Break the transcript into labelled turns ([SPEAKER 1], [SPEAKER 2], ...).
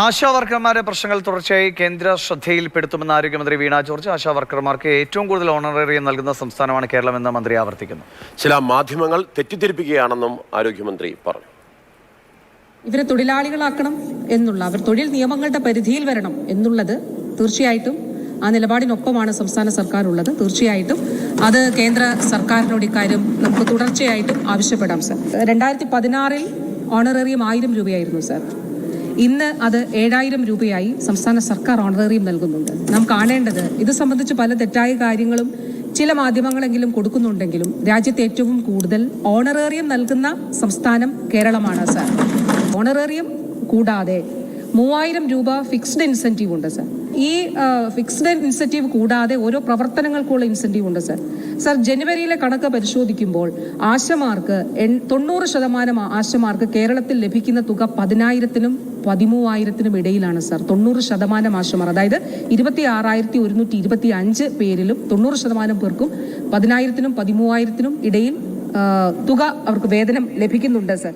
[SPEAKER 1] ആശാ വർക്കർമാരുടെ പ്രശ്നങ്ങൾ തുടർച്ചയായി കേന്ദ്ര ശ്രദ്ധയിൽപ്പെടുത്തുമെന്ന് ആരോഗ്യമന്ത്രി വീണ ജോർജ് ആശാവർക്കർമാർക്ക് ഏറ്റവും കൂടുതൽ ഓണറേറിയം നൽകുന്ന സംസ്ഥാനമാണ് കേരളമെന്ന് മന്ത്രി ആവർത്തിക്കുന്നു.
[SPEAKER 2] ചില മാധ്യമങ്ങൾ തെറ്റിദ്ധരിപ്പിക്കുകയാണെന്നും ആരോഗ്യമന്ത്രി പറഞ്ഞു.
[SPEAKER 3] ഇവരെ തൊഴിലാളികളാക്കണം എന്നുള്ള അവർ തൊഴിൽ നിയമങ്ങളുടെ പരിധിയിൽ വരണം എന്നുള്ളത് തീർച്ചയായിട്ടും ആ നിലപാടിനൊപ്പമാണ് സംസ്ഥാന സർക്കാർ ഉള്ളത് തീർച്ചയായിട്ടും അത് കേന്ദ്ര സർക്കാരിനോട് ഇക്കാര്യം നമുക്ക് തുടർച്ചയായിട്ടും ആവശ്യപ്പെടാം സർ. രണ്ടായിരത്തി പതിനാറിൽ ഓണറേറിയം ആയിരം രൂപയായിരുന്നു സർ. ഇന്ന് അത് ഏഴായിരം രൂപയായി സംസ്ഥാന സർക്കാർ ഓണറേറിയം നൽകുന്നുണ്ട്. നാം കാണേണ്ടത് ഇത് സംബന്ധിച്ച് പല തെറ്റായ കാര്യങ്ങളും ചില മാധ്യമങ്ങളെങ്കിലും കൊടുക്കുന്നുണ്ടെങ്കിലും രാജ്യത്ത് ഏറ്റവും കൂടുതൽ ഓണറേറിയം നൽകുന്ന സംസ്ഥാനം കേരളമാണ് സാർ. ഓണറേറിയം കൂടാതെ മൂവായിരം രൂപ ഫിക്സ്ഡ് ഇൻസെന്റീവ് ഉണ്ട് സർ. ഈ ഫിക്സ്ഡ് ഇൻസെന്റീവ് കൂടാതെ ഓരോ പ്രവർത്തനങ്ങൾക്കുള്ള ഇൻസെന്റീവ് ഉണ്ട് സർ സർ ജനുവരിയിലെ കണക്ക് പരിശോധിക്കുമ്പോൾ ആശമാർക്ക് തൊണ്ണൂറ് ശതമാനം ആശമാർക്ക് കേരളത്തിൽ ലഭിക്കുന്ന തുക പതിനായിരത്തിനും പതിമൂവായിരത്തിനും ഇടയിലാണ് സർ തൊണ്ണൂറ് ശതമാനം ആശമാർ അതായത് ഇരുപത്തി ആറായിരത്തി ഒരുന്നൂറ്റി ഇരുപത്തി അഞ്ച് പേരിലും തൊണ്ണൂറ് ശതമാനം പേർക്കും പതിനായിരത്തിനും പതിമൂവായിരത്തിനും ഇടയിൽ തുക അവർക്ക് വേതനം ലഭിക്കുന്നുണ്ട് സർ